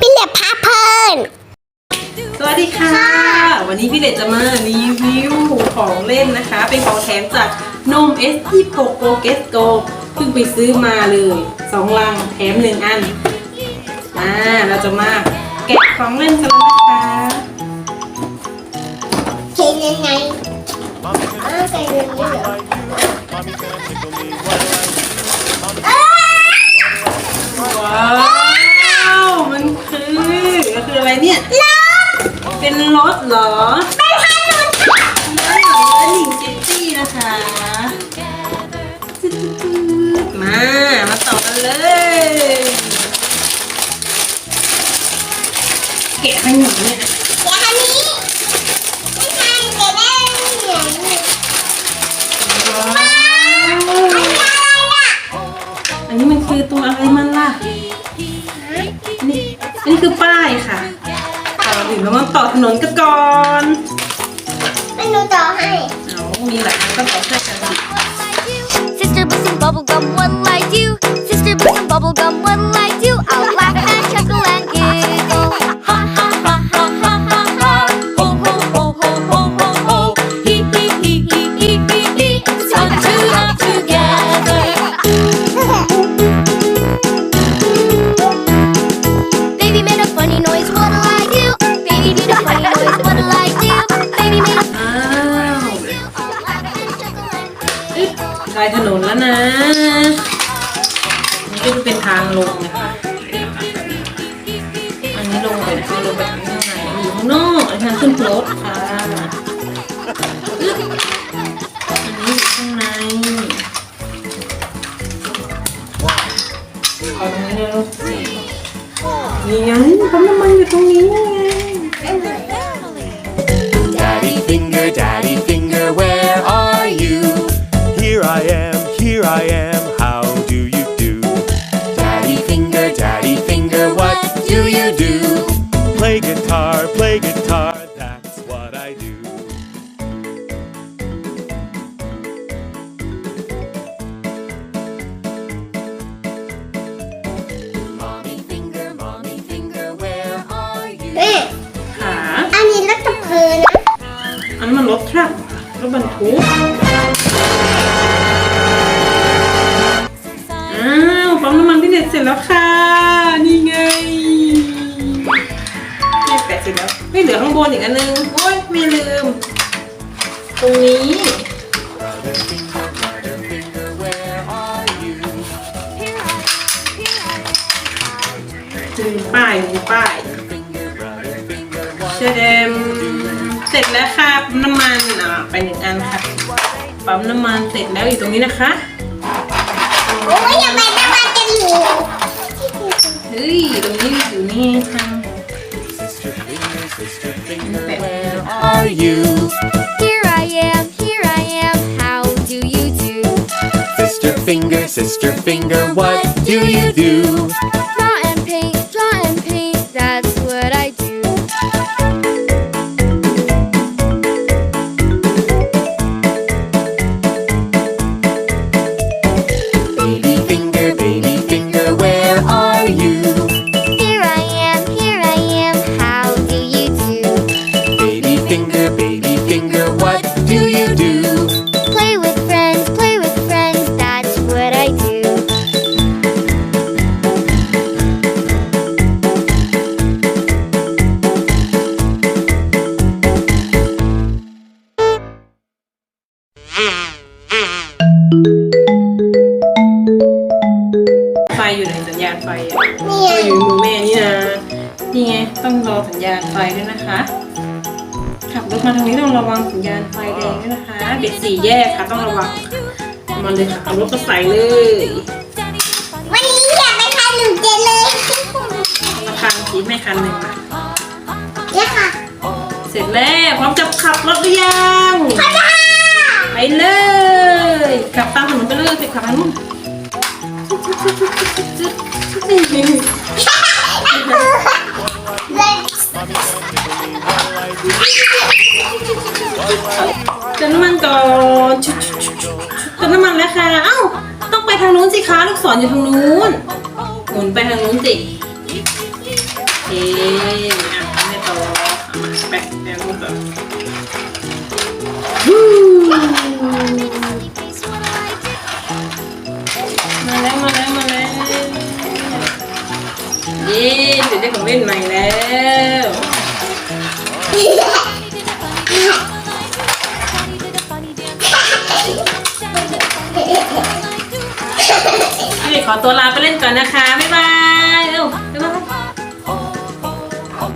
พี่เหล็บพาเพลินสวัสดีค่ะ วันนี้พี่เด็กจะมารีวิวของเล่นนะคะ เป็นของแถมจากนมเอสที่โปโกเกสโกเพิ่งไปซื้อมาเลยสองลังแถมหนึ่งอัน อ่า เราจะมาแกะของเล่นกันแล้วนะคะ ยังไงอ้าวใส่ยังไงเหรออ้าวว้าวมันคือก็คืออะไรเนี่ย เป็นรถเหรอไม่ทันหนูไม่เหรอหนิงเจตตี้นะคะมา มาต่อกันเลย แกะให้หนูเนี่ย ตัวอะไรมันล่ะอันนี้อันนี้คือป้ายค่ะต่อถึงแล้วมาต่อถนนกันก่อนไม่รู้ต่อให้เอามีหลายอันก็ต่อช่วยกันสิ Sister busting bubblegum, one like you. Sister busting bubblegum, one like you. I'll ายถนนแล้วนะนี่ก็จะเป็นทางลงนะคะ อันนี้ลงไปนะลงไปทางข้างในอยู่ข้างนอกอันนี้ทางขึ้นรถค่ะอึ๊บอันนี้อยู่ข้างในเอาตรงนี้เลยลูกนี่ไงปั๊มน้ำมันอยู่ตรงนี้ไง Daddy finger, daddy finger, where are you? รถทรัครถบรรทุกอ้าวปั๊มน้ำมันพี่เด็ดเสร็จแล้วค่ะ นี่ไงแม่แปะเสร็จแล้วไม่เหลือข้างบนอีกอันนึงโอ้ยไม่ลืม ตรงนี้ ลืมป้ายลืมป้ายเชเดมเสร็จแล้วค่ะ น้ำมันอ่าไปหนึ่งอันค่ะปั๊มน้ำมันเสร็จแล้วอยู่ตรงนี้นะคะโอ้ยอย่าไปน้ำมันจะเหลือเฮ้ยตรงนี้อยู่นี่ทาง Sister finger, sister finger, Okay. where are you? Here I am, here I am, how do you do? Sister finger, sister finger, what do you do? ต้องรอสัญญาณไฟด้วยนะคะ ขับรถมาทางนี้ต้องระวังสัญญาณไฟแดงด้วยนะคะเบ็ดสี่แยกค่ะต้องระวังมันเลยค่ะเอารถก็ใส่เลยวันนี้อย่าไปทานหนูเจนเลยมาคันสีแม่คันหนึ่งค่ะเนี่ยค่ะ เสร็จแล้วพร้อมจะขับรถหรือยังพ่อจ้าไปเลยขับตามถนนไปเลยไปขับ เติมน้ำมันก่อนชุเติมน้ำมันแล้วค่ะ เอ้า ต้องไปทางนู้นสิคะ ลูกศรอยู่ทางนู้น หมุนไปทางนู้นสิเอ๊ะอ่ต่อไปไปนู้นต่อมาแล้วมาแล้วมาแล้วเย้เดี๋ยวได้ของเล่นใหม่แล้ว ขอตัวลาไปเล่นก่อนนะคะ บ๊ายบายเร็ว